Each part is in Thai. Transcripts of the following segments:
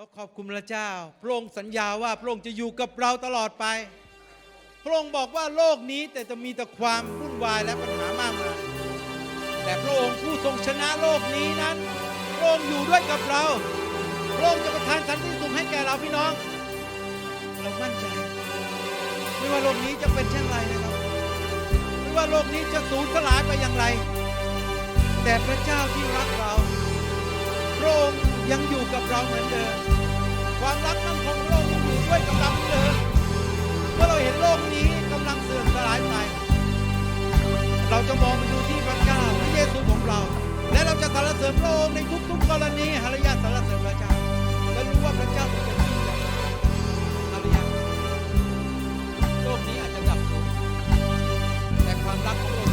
เราขอบคุณพระเจ้า พระองค์สัญญาว่าพระองค์จะอยู่กับเราตลอดไป พระองค์บอกว่าโลกนี้แต่จะมีแต่ความวุ่นวายและปัญหามากมายแต่พระองค์ผู้ทรงชนะโลกนี้นั้น พระองค์อยู่ด้วยกับเรา พระองค์จะประทานสันติสุขให้แก่เราพี่น้อง เรามั่นใจ ไม่ว่าโลกนี้จะเป็นเช่นไรนะครับ ไม่ว่าโลกนี้จะสูญสลายไปอย่างไร แต่พระเจ้าที่รักเรา พระองค์ ยังอยู่กับเราเหมือนเดิม ความรักนั้นของพระองค์ยังอยู่ด้วยกับเราเหมือนเดิมเมื่อเราเห็นโลกนี้กำลังเสื่อมสลายไป เราจะมองไปดูที่พระเจ้าพระเยซูของเรา และเราจะสรรเสริญพระองค์ในทุกๆกรณีฮาเลลูยาสรรเสริญพระเจ้าและรู้ว่าพระเจ้าเป็นยิ่งใหญ่ฮาเลลูยาโลกนี้อาจจะดับลงแต่ความรักของเรา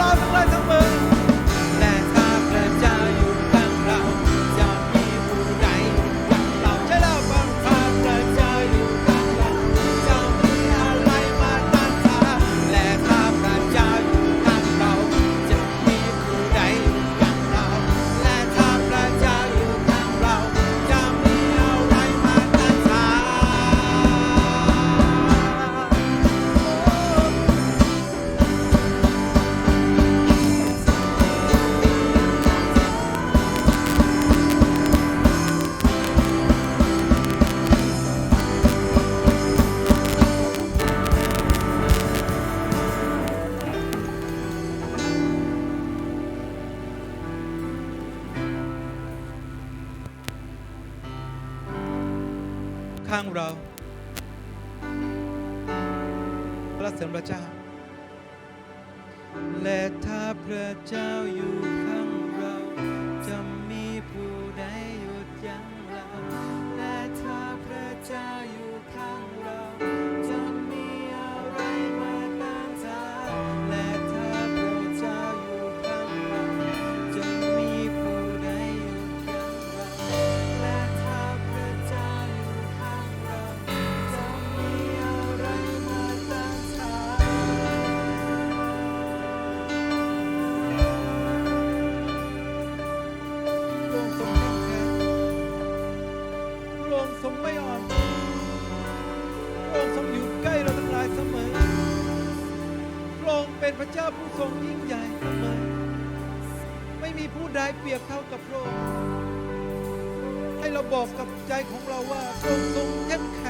拉出来，成本。 พระเสริญพระเจ้า และถ้าพระเจ้าอยู่ข้างเรา เปรียบเท่ากับพระองค์ให้เราบอกกับใจของเราว่าพระองค์ทรงเข้มแข็ง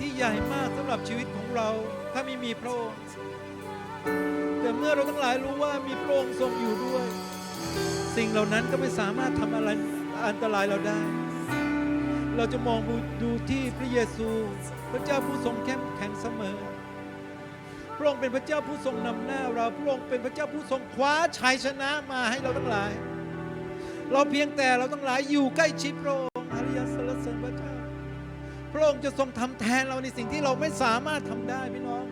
ที่ใหญ่มากสำหรับชีวิตของเรา ถ้าไม่มีพระองค์แต่เมื่อเราทั้งหลายรู้ว่ามีพระองค์ทรงอยู่ด้วย สิ่งเหล่านั้นก็ไม่สามารถทำอะไรอันตรายเราได้ เราจะมองดูที่พระเยซู พระเจ้าผู้ทรงเข้มแข็งเสมอ พระองค์เป็นพระเจ้าผู้ทรงนำหน้า เราพระองค์เป็นพระเจ้าผู้ทรงคว้าชัยชนะมาให้เราทั้งหลาย เราเพียงแต่เราทั้งหลายอยู่ใกล้ชิดพระองค์ ค์จะทรงทำแทนเราในสิ่งที่เราไม่สามารถทำได้พี่น้อง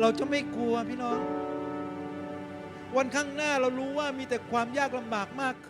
เราจะไม่กลัวพี่น้อง วันข้างหน้าเรารู้ว่ามีแต่ความยากลำบากมากขึ้น